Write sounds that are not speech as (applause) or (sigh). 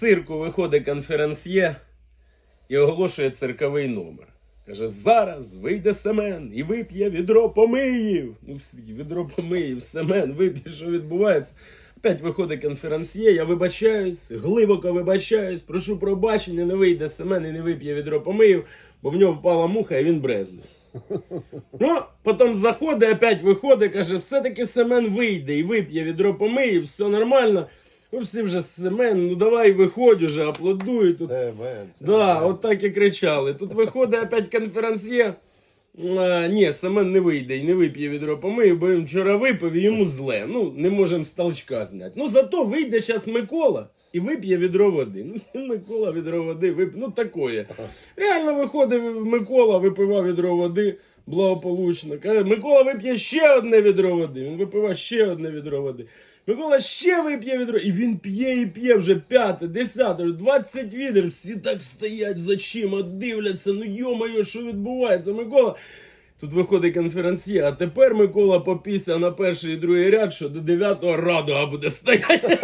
цирку виходить конференсьє і оголошує цирковий номер. Каже, зараз вийде Семен і вип'є відро помиїв. Ну, відро помиїв, Семен, вип'є, що відбувається. Опять виходить конференсьє, я вибачаюсь, глибоко вибачаюсь, прошу пробачення, не вийде Семен і не вип'є відро помиїв, бо в нього впала муха і він брезнув. Ну, потім заходить, опять виходить, каже, все-таки Семен вийде і вип'є відро помиїв, все нормально. Ну, всі вже Семен, ну давай виходь уже, аплодують. Тут Да, от так і кричали. Тут виходить опять конференсьє. А, ні, Семен не вийде і не вип'є відро помию, бо він вчора випив і йому зле. Ну, не можемо з толчка зняти. Ну, зато вийде зараз Микола і вип'є відро води. Ну, (laughs) Микола відро води вип'є. Ну, такое. Реально виходить Микола, випивав відро води благополучно. Каже, Микола вип'є ще одне відро води. Він випиває ще одне відро води. Микола ще вип'є відро. І він п'є і п'є вже п'яте, десяте, 20 відер. Всі так стоять за чима, дивляться. Ну йо-моє, що відбувається? Микола. Тут виходить конференція, а тепер Микола попісся на перший і другий ряд, що до 9-го радуга буде стояти.